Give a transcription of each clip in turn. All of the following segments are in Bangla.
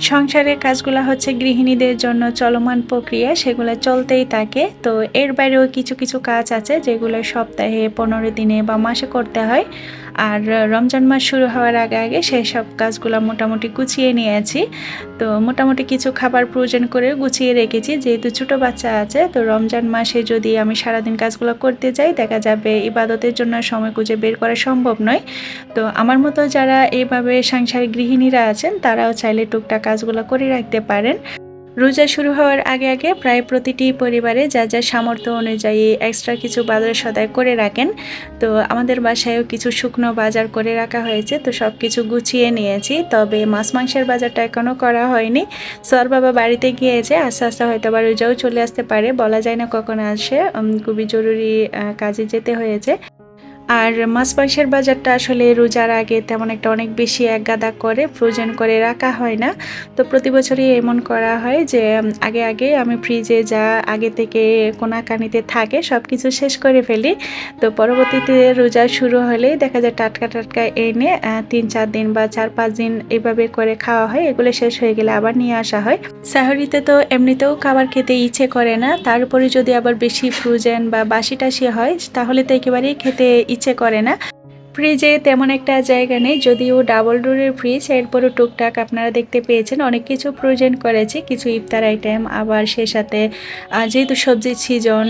সংসারের কাজগুলো হচ্ছে গৃহিণীদের জন্য চলমান প্রক্রিয়া, সেগুলো চলতেই থাকে। তো এর বাইরেও কিছু কিছু কাজ আছে যেগুলো সপ্তাহে পনেরো দিনে বা মাসে করতে হয়। আর রমজান মাস শুরু হওয়ার আগে আগে সেই সব কাজগুলো মোটামুটি গুছিয়ে নিয়েছি। তো মোটামুটি কিছু খাবার প্রয়োজন করে গুছিয়ে রেখেছি। যেহেতু ছোটো বাচ্চা আছে, তো রমজান মাসে যদি আমি সারাদিন কাজগুলো করতে যাই, দেখা যাবে ইবাদতের জন্য সময় খুঁজে বের করা সম্ভব নয়। তো আমার মতো যারা এইভাবে সাংসারিক গৃহিণীরা আছেন, তারাও চাইলে টুকটাক কাজগুলো করে রাখতে পারেন। রোজা শুরু হওয়ার আগে আগে প্রায় প্রতিটি পরিবারে যা যা সামর্থ্য অনুযায়ী এক্সট্রা কিছু বাজার সদায় করে রাখেন। তো আমাদের বাসায়ও কিছু শুকনো বাজার করে রাখা হয়েছে, তো সব কিছু গুছিয়ে নিয়েছি। তবে মাছ মাংসের বাজারটা এখনও করা হয়নি। সর বাবা বাড়িতে গিয়েছে, আস্তে আস্তে হয়তো আবার রোজাও চলে আসতে পারে, বলা যায় না কখন আসে। খুবই জরুরি কাজে যেতে হয়েছে। আর মাছ মাংসের বাজারটা আসলে রোজার আগে তেমন একটা অনেক বেশি এক গাদা করে ফ্রোজেন করে রাখা হয় না। তো প্রতি বছরই এমন করা হয় যে আগে আগে আমি ফ্রিজে যা আগে থেকে কোনাকানিতে থাকে সব কিছু শেষ করে ফেলি। তো পরবর্তীতে রোজা শুরু হলেই দেখা যায় টাটকা টাটকা এনে তিন চার দিন বা চার পাঁচ দিন এভাবে করে খাওয়া হয়। এগুলো শেষ হয়ে গেলে আবার নিয়ে আসা হয়। সাহরিতে তো এমনিতেও খাবার খেতে ইচ্ছে করে না। তার উপরে যদি আবার বেশি ফ্রোজেন বা বাসি টাসি হয়, তাহলে তো একেবারেই খেতে ইচ্ছে করে না। ফ্রিজে তেমন একটা জায়গা নেই, যদিও ডাবল ডোরের ফ্রিজ এরপরও টুকটাক আপনারা দেখতে পেয়েছেন। অনেক কিছু প্রয়োজন করেছে, কিছু ইফতার আইটেম আবার সে সাথে যেহেতু সবজির সিজন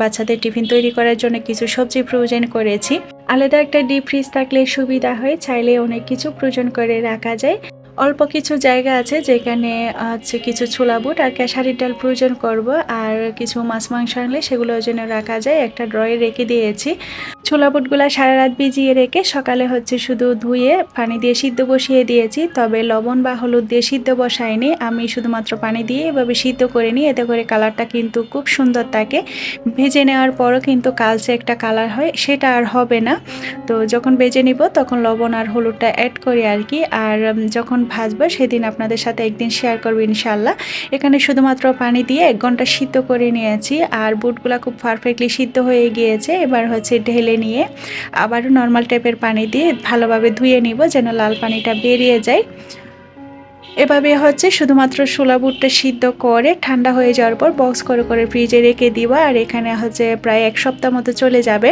বাচ্চাদের টিফিন তৈরি করার জন্য কিছু সবজি প্রয়োজন করেছি। আলাদা একটা ডিপ ফ্রিজ থাকলে সুবিধা হয়, চাইলে অনেক কিছু প্রয়োজন করে রাখা যায়। অল্প কিছু জায়গা আছে যেখানে হচ্ছে কিছু ছোলা বুট আর ক্যাশারির ডাল প্রয়োজন করব, আর কিছু মাছ মাংস আনলে সেগুলো যেন রাখা যায়। একটা ড্রয়ে রেখে দিয়েছি। ছোলা বুটগুলো সারা রাত ভিজিয়ে রেখে সকালে হচ্ছে শুধু ধুয়ে পানি দিয়ে সিদ্ধ বসিয়ে দিয়েছি, তবে লবণ বা হলুদ দিয়ে সিদ্ধ বসাইনি। আমি শুধুমাত্র পানি দিয়ে এভাবে সিদ্ধ করে নিই, এতে করে কালারটা কিন্তু খুব সুন্দর থাকে। ভেজে নেওয়ার পরও কিন্তু কালচে একটা কালার হয়, সেটা আর হবে না। তো যখন ভেজে নিব তখন লবণ আর হলুদটা অ্যাড করি আর কি। আর যখন ভাজবো সেদিন আপনাদের সাথে একদিন শেয়ার করব ইনশাল্লাহ এখানে শুধুমাত্র পানি দিয়ে এক ঘণ্টা সিদ্ধ করে নিয়েছি, আর বুটগুলা খুব পারফেক্টলি সিদ্ধ হয়ে গিয়েছে। এবার হচ্ছে ঢেলে নিয়ে আবারও নর্মাল টাইপের পানি দিয়ে ভালোভাবে ধুয়ে নিব যেন লাল পানিটা বেরিয়ে যায়। এভাবে হচ্ছে শুধুমাত্র সোলা বুটটা সিদ্ধ করে ঠান্ডা হয়ে যাওয়ার পর বক্স করে করে ফ্রিজে রেখে দিবা আর এখানে হচ্ছে প্রায় এক সপ্তাহ মতো চলে যাবে।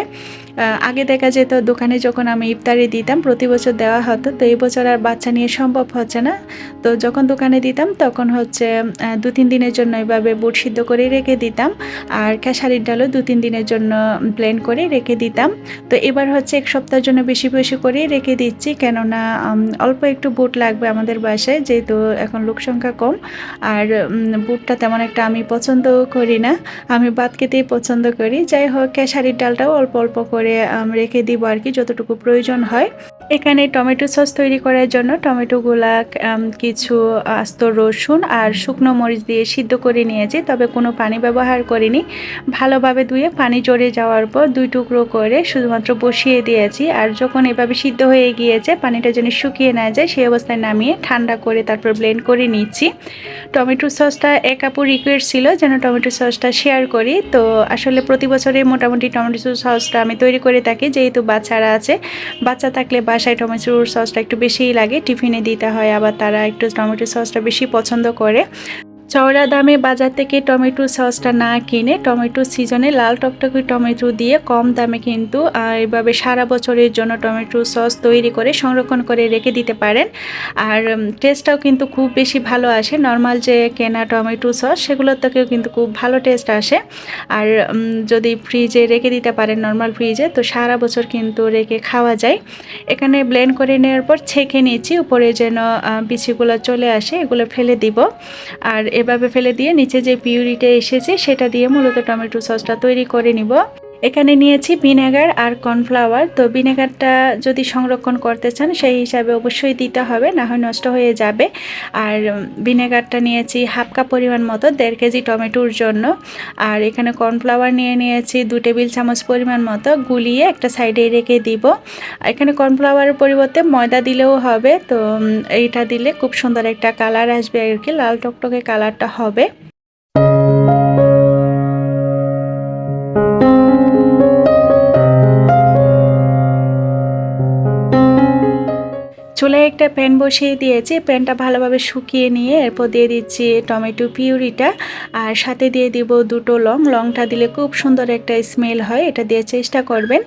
আগে দেখা যেত দোকানে যখন আমি ইফতারি দিতাম, প্রতি বছর দেওয়া হতো, তো এই বছর আর বাচ্চা নিয়ে সম্ভব হচ্ছে না। তো যখন দোকানে দিতাম, তখন হচ্ছে দু তিন দিনের জন্য এভাবে বুট সিদ্ধ করে রেখে দিতাম আর খেসারির ডালও দু তিন দিনের জন্য ব্লেন্ড করে রেখে দিতাম। তো এবার হচ্ছে এক সপ্তাহের জন্য বেশি বেশি করে রেখে দিচ্ছি, কেননা অল্প একটু বুট লাগবে আমাদের বাসায়, যেহেতু এখন লোক সংখ্যা কম। আর বুটটা তেমন একটা আমি পছন্দ করি না। আমি বাদ খেতেই পছন্দ করি। যাই হোক খেসারির ডালটাও অল্প অল্প করে রেখে দিব আর কি, যতটুকু প্রয়োজন হয়। এখানে টমেটো সস তৈরি করার জন্য টমেটোগুলা কিছু আস্ত রসুন আর শুকনো মরিচ দিয়ে সিদ্ধ করে নিয়েছি, তবে কোনো পানি ব্যবহার করিনি। ভালোভাবে ধুয়ে পানি জড়ে যাওয়ার পর দুই টুকরো করে শুধুমাত্র বসিয়ে দিয়েছি, আর যখন এভাবে সিদ্ধ হয়ে গিয়েছে, পানিটা যেন শুকিয়ে না যায় সেই অবস্থায় নামিয়ে ঠান্ডা করে তারপর ব্লেন্ড করে নিচ্ছি। টমেটো সসটা এক আপু রিকোয়েস্ট ছিল, যেন টমেটো সসটা শেয়ার করি। তো আসলে প্রতি বছরে মোটামুটি টমেটো সসটা আমি তৈরি করে থাকি, যেহেতু বাচ্চারা আছে, বাচ্চা থাকলে বাসায় টমেটোর সসটা একটু বেশিই লাগে। টিফিনে দিতে হয়, আবার তারা একটু টমেটো সসটা বেশি পছন্দ করে। চওড়া দামে বাজার থেকে টমেটো সসটা না কিনে টমেটো সিজনে লাল টকটকে টমেটো দিয়ে কম দামে কিন্তু এভাবে সারা বছরের জন্য টমেটো সস তৈরি করে সংরক্ষণ করে রেখে দিতে পারেন। আর টেস্টটাও কিন্তু খুব বেশি ভালো আসে। নর্মাল যে কেনা টমেটো সস, সেগুলোর থেকেও কিন্তু খুব ভালো টেস্ট আসে। আর যদি ফ্রিজে রেখে দিতে পারেন নর্মাল ফ্রিজে তো সারা বছর কিন্তু রেখে খাওয়া যায়। এখানে ব্লেন্ড করে নেওয়ার পর ছেঁকে নিচ্ছি। উপরে যেন বিচিগুলো চলে আসে, এগুলো ফেলে দিব। আর এভাবে ফেলে দিয়ে নিচে যে পিউরিটা এসেছে, সেটা দিয়ে মূলত টমেটো সসটা তৈরি করে নিব। এখানে নিয়েছি ভিনেগার আর কর্নফ্লাওয়ার। তো ভিনেগারটা যদি সংরক্ষণ করতে চান, সেই হিসাবে অবশ্যই দিতে হবে, না হয় নষ্ট হয়ে যাবে। আর ভিনেগারটা নিয়েছি হাফ কাপ পরিমাণ মতো, দেড় কেজি টমেটোর জন্য। আর এখানে কর্নফ্লাওয়ার নিয়ে নিয়েছি দু টেবিল চামচ পরিমাণ মতো, গুলিয়ে একটা সাইডে রেখে দিব। এখানে কর্নফ্লাওয়ারের পরিবর্তে ময়দা দিলেও হবে। তো এইটা দিলে খুব সুন্দর একটা কালার আসবে আর কি, লাল টকটকে কালারটা হবে। চুলায় একটা প্যান বসিয়ে দিয়েছি, প্যানটা ভালোভাবে শুকিয়ে নিয়ে এরপর দিয়ে দিচ্ছি টমেটো পিউরিটা আর সাথে দিয়ে দিব দুটো লং, লংটা দিলে খুব সুন্দর একটা স্মেল হয়, এটা দিয়ে চেষ্টা করবেন।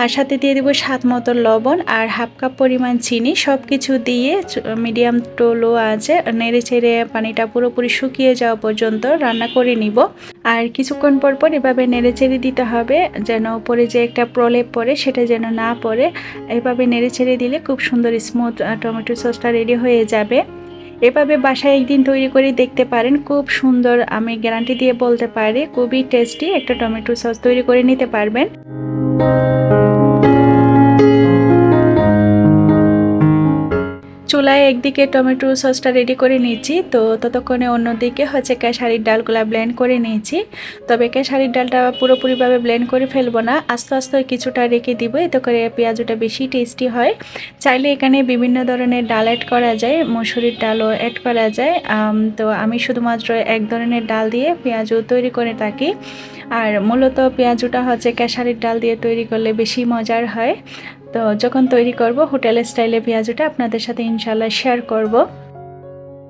আর সাথে দিয়ে দিব স্বাদ মতো লবণ আর হাফ কাপ পরিমাণ চিনি সব কিছু দিয়ে মিডিয়াম টু লো আছে নেড়ে ছেড়ে পানিটা পুরোপুরি শুকিয়ে যাওয়া পর্যন্ত রান্না করে নিব। আর কিছুক্ষণ পর পর এভাবে নেড়েচেড়ে দিতে হবে, যেন উপরে যে একটা প্রলেপ পড়ে সেটা যেন না পড়ে। এভাবে নেড়েচেড়ে দিলে খুব সুন্দর স্মুথ টমেটো সসটা রেডি হয়ে যাবে। এভাবে বাসায় একদিন তৈরি করে দেখতে পারেন, খুব সুন্দর, আমি গ্যারান্টি দিয়ে বলতে পারি, খুবই টেস্টি একটা টমেটো সস তৈরি করে নিতে পারবেন। চুলায় একদিকে টমেটো সসটা রেডি করে নিয়েছি। তো ততক্ষণে অন্যদিকে হচ্ছে ক্যাশারির ডালগুলা ব্লেন্ড করে নিয়েছি। তবে ক্যাশারির ডালটা পুরোপুরিভাবে ব্লেন্ড করে ফেলব না। আস্তে আস্তে কিছুটা রেখে দিব, এতে করে পেঁয়াজটা বেশি টেস্টি হয়। চাইলে এখানে বিভিন্ন ধরনের ডাল অ্যাড করা যায়, মসুরির ডালও অ্যাড করা যায়। তো আমি শুধুমাত্র এক ধরনের ডাল দিয়ে পেঁয়াজও তৈরি করে থাকি। আর মূলত পেঁয়াজুটা হচ্ছে ক্যাশারির ডাল দিয়ে তৈরি করলে বেশি মজার হয়। তো যখন তৈরি করব হোটেল স্টাইলে পেঁয়াজটা আপনাদের সাথে ইনশাল্লাহ শেয়ার করব।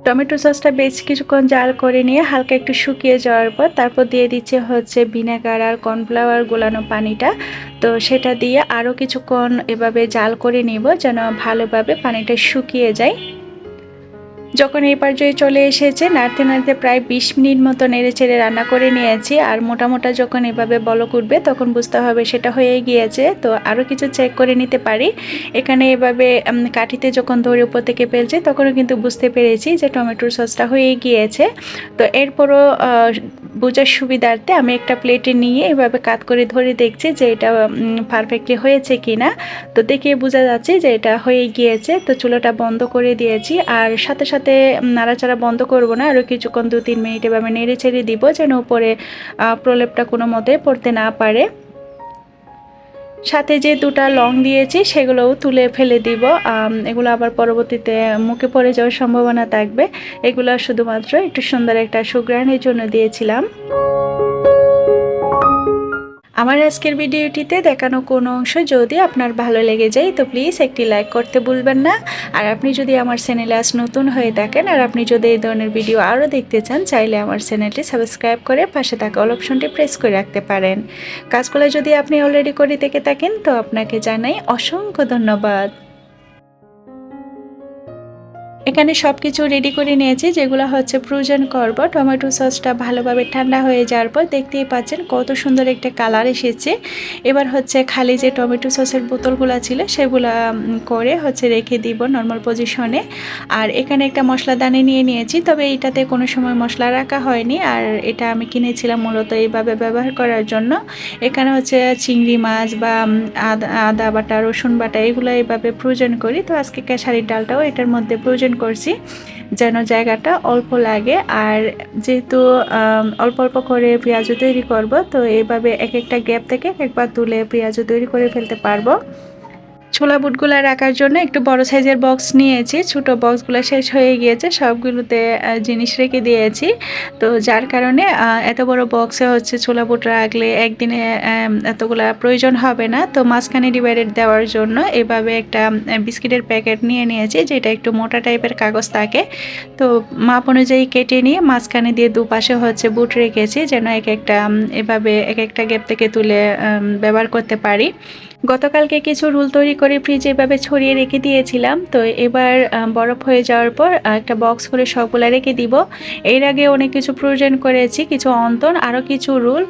টমেটো সসটা বেশ কিছুক্ষণ জাল করে নিয়ে হালকা একটু শুকিয়ে যাওয়ার পর তারপর দিয়ে দিচ্ছে হচ্ছে ভিনেগার আর কর্নফ্লাওয়ার গোলানো পানিটা। তো সেটা দিয়ে আরও কিছুক্ষণ এভাবে জাল করে নিব যেন ভালোভাবে পানিটা শুকিয়ে যায়। যখন এই পর্যায়ে চলে এসেছে, নাড়তে নাড়তে প্রায় বিশ মিনিট মতো নেড়ে চেড়ে রান্না করে নিয়েছি। আর মোটা মোটা যখন এভাবে বলক উঠবে, তখন বুঝতে হবে সেটা হয়ে গিয়েছে। তো আরও কিছু চেক করে নিতে পারি। এখানে এভাবে কাঠিতে যখন ধরে উপর থেকে ফেলছে, তখনও কিন্তু বুঝতে পেরেছি যে টমেটোর সসটা হয়ে গিয়েছে। তো এরপরও বোঝার সুবিধার্থে আমি একটা প্লেটে নিয়ে এভাবে কাত করে ধরে দেখছি যে এটা পারফেক্টলি হয়েছে কি না তো দেখে বোঝা যাচ্ছে যে এটা হয়ে গিয়েছে। তো চুলোটা বন্ধ করে দিয়েছি। আর সাথে সাথে নাড়াচাড়া বন্ধ করব না। আরও কিছুক্ষণ দু তিন মিনিট এভাবে নেড়ে ছেড়ে দিব যেন উপরে প্রলেপটা কোনো মতে পড়তে না পারে। সাথে যে দুটা লং দিয়েছি সেগুলোও তুলে ফেলে দিব। এগুলো আবার পরবর্তীতে মুখে পড়ে যাওয়ার সম্ভাবনা থাকবে। এগুলো শুধুমাত্র একটু সুন্দর একটা সুগ্রানের জন্য দিয়েছিলাম। আমার আজকের ভিডিওটিতে দেখানো কোনো অংশ যদি আপনার ভালো লেগে যায়, তো প্লিজ একটি লাইক করতে ভুলবেন না। আর আপনি যদি আমার চ্যানেলে আজ নতুন হয়ে থাকেন, আর আপনি যদি এই ধরনের ভিডিও আরও দেখতে চান, চাইলে আমার চ্যানেলটি সাবস্ক্রাইব করে পাশে থাকা অল অপশনটি প্রেস করে রাখতে পারেন। কাজগুলো যদি আপনি অলরেডি করে থেকে থাকেন, তো আপনাকে জানাই অসংখ্য ধন্যবাদ। এখানে সব কিছু রেডি করে নিয়েছি, যেগুলো হচ্ছে প্রয়োজন করব। টমেটো সসটা ভালোভাবে ঠান্ডা হয়ে যাওয়ার পর দেখতেই পাচ্ছেন কত সুন্দর একটা কালার এসেছে। এবার হচ্ছে খালি যে টমেটো সসের বোতলগুলো ছিল, সেগুলো করে হচ্ছে রেখে দিব নর্মাল পজিশনে আর এখানে একটা মশলা দানে নিয়ে নিয়েছি, তবে এটাতে কোনো সময় মশলা রাখা হয়নি। আর এটা আমি কিনেছিলাম মূলত এইভাবে ব্যবহার করার জন্য। এখানে হচ্ছে চিংড়ি মাছ বা আদা বাটা, রসুন বাটা, এগুলো এইভাবে প্রয়োজন করি। তো আজকে কেশারির ডালটাও এটার মধ্যে প্রয়োজন করছি, যেন জায়গাটা অল্প লাগে। আর যেহেতু অল্প অল্প করে পেঁয়াজও তৈরি করব, তো এইভাবে এক একটা গ্যাপ থেকে একবার তুলে পেঁয়াজও তৈরি করে ফেলতে পারব। ছোলা বুটগুলো রাখার জন্য একটু বড় সাইজের বক্স নিয়েছি। ছোট বক্সগুলো শেষ হয়ে গিয়েছে, সবগুলোতে জিনিস রেখে দিয়েছি। তো যার কারণে এত বড় বক্সে হচ্ছে ছোলা বুট রাখলে একদিনে এতগুলা প্রয়োজন হবে না। তো মাঝখানে ডিভাইডেড দেওয়ার জন্য এভাবে একটা বিস্কিটের প্যাকেট নিয়ে নিয়েছি, যেটা একটু মোটা টাইপের কাগজ থাকে। তো মাপ অনুযায়ী কেটে নিয়ে মাঝখানে দিয়ে দুপাশে হচ্ছে বুট রেখেছি, যেন এক একটা এভাবে এক একটা গ্যাপ থেকে তুলে ব্যবহার করতে পারি। গতকালকে কিছু রুল তৈরি করে করে ফ্রিজে এভাবে ছড়িয়ে রেখে দিয়েছিলাম। তো এবার বরফ হয়ে যাওয়ার পর একটা বক্স করে সবগুলো রেখে দিব। এর আগে অনেক কিছু প্রয়োজন করেছি, কিছু অন্তন আরও কিছু রুল।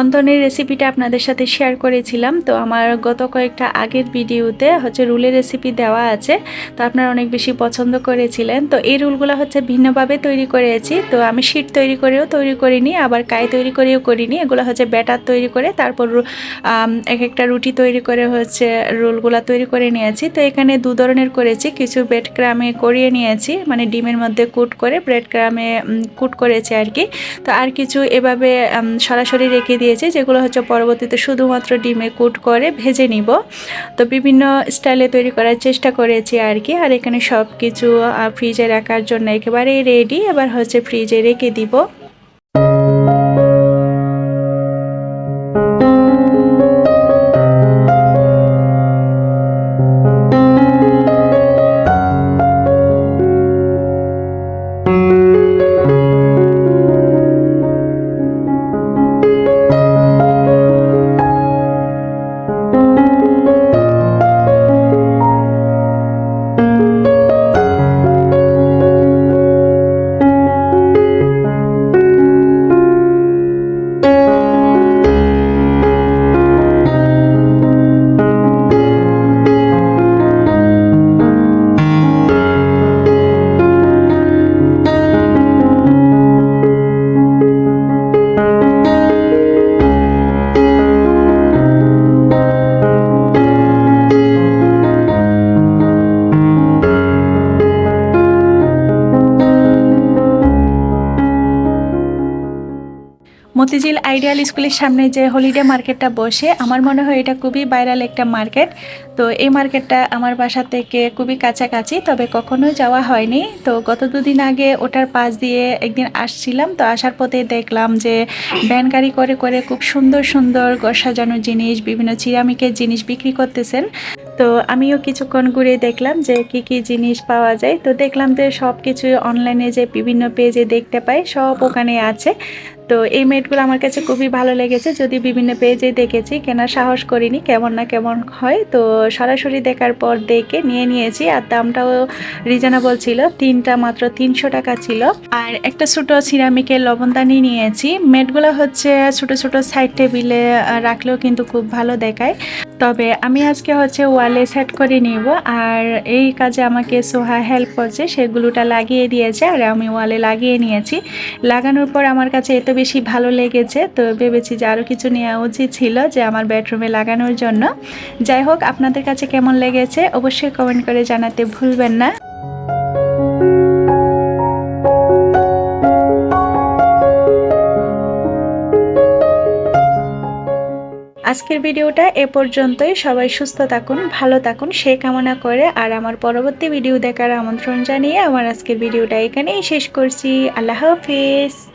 অন্তনের রেসিপিটা আপনাদের সাথে শেয়ার করেছিলাম। তো আমার গত কয়েকটা আগের ভিডিওতে হচ্ছে রুলের রেসিপি দেওয়া আছে। তো আপনারা অনেক বেশি পছন্দ করেছিলেন। তো এই রুলগুলো হচ্ছে ভিন্নভাবে তৈরি করেছি। তো আমি শীট তৈরি করেও তৈরি করিনি, আবার কাই তৈরি করেও করিনি। এগুলো হচ্ছে ব্যাটার তৈরি করে তারপর এক একটা রুটি তৈরি করে হচ্ছে রোলগুলো তৈরি করে নিয়েছি। তো এখানে দু ধরনের করেছি। কিছু ব্রেড ক্রামে করিয়ে নিয়েছি মানে ডিমের মধ্যে কুট করে ব্রেড ক্রামে কুট করেছি আর কি তো আর কিছু এভাবে সরাসরি রেখে দিয়েছি, যেগুলো হচ্ছে পরবর্তীতে শুধুমাত্র ডিমে কুট করে ভেজে নিব। তো বিভিন্ন স্টাইলে তৈরি করার চেষ্টা করেছি আর কি। আর এখানে সব কিছু ফ্রিজে রাখার জন্য একেবারেই রেডি এবার হচ্ছে ফ্রিজে রেখে দিব। মতিঝিল আইডিয়াল স্কুলের সামনে যে হলিডে মার্কেটটা বসে, আমার মনে হয় এটা খুবই ভাইরাল একটা মার্কেট। তো এই মার্কেটটা আমার বাসা থেকে খুবই কাছাকাছি, তবে কখনো যাওয়া হয়নি। তো গত দুদিন আগে ওটার পাশ দিয়ে একদিন আসছিলাম, তো আসার পথে দেখলাম যে ভ্যান গাড়ি করে করে খুব সুন্দর সুন্দর ঘর সাজানোর জিনিস, বিভিন্ন চিরামিকের জিনিস বিক্রি করতেছেন। তো আমিও কিছুক্ষণ ঘুরে দেখলাম যে কি কি জিনিস পাওয়া যায়। তো দেখলাম যে সব কিছু অনলাইনে যে বিভিন্ন পেজে দেখতে পাই, সব ওখানে আছে। তো এই মেটগুলো আমার কাছে খুবই ভালো লেগেছে। যদি বিভিন্ন পেজে দেখেছি, কেনার সাহস করিনি, কেমন না কেমন হয়, তো সরাসরি দেখার পর দেখে নিয়ে নিয়েছি। আর দামটাও রিজনেবল ছিল, তিনটা মাত্র তিনশো টাকা ছিল। আর একটা ছোট সিরামিকের লবণদানি নিয়েছি। মেটগুলো হচ্ছে ছোট ছোট সাইড টেবিলে রাখলেও কিন্তু খুব ভালো দেখায়। তবে আমি আজকে হচ্ছে ওয়ালে সেট করে নিব, আর এই কাজে আমাকে সোহা হেল্প করছে সেগুলোটা লাগিয়ে দিয়েছে, আর আমি ওয়ালে লাগিয়ে নিয়েছি। লাগানোর পর আমার কাছে এত বেশি ভালো লেগেছে, তো ভেবেছি যে আরও কিছু নেওয়া উচিত ছিল যে আমার বেডরুমে লাগানোর জন্য। যাই হোক, আপনাদের কাছে কেমন লেগেছে অবশ্যই কমেন্ট করে জানাতে ভুলবেন না। আজকের ভিডিওটা এ পর্যন্তই। সবাই সুস্থ থাকুন, ভালো থাকুন, সে কামনা করে। আর আমার পরবর্তী ভিডিও দেখার আমন্ত্রণ জানিয়ে আমার আজকের ভিডিওটা এখানেই শেষ করছি। আল্লাহ হাফিজ।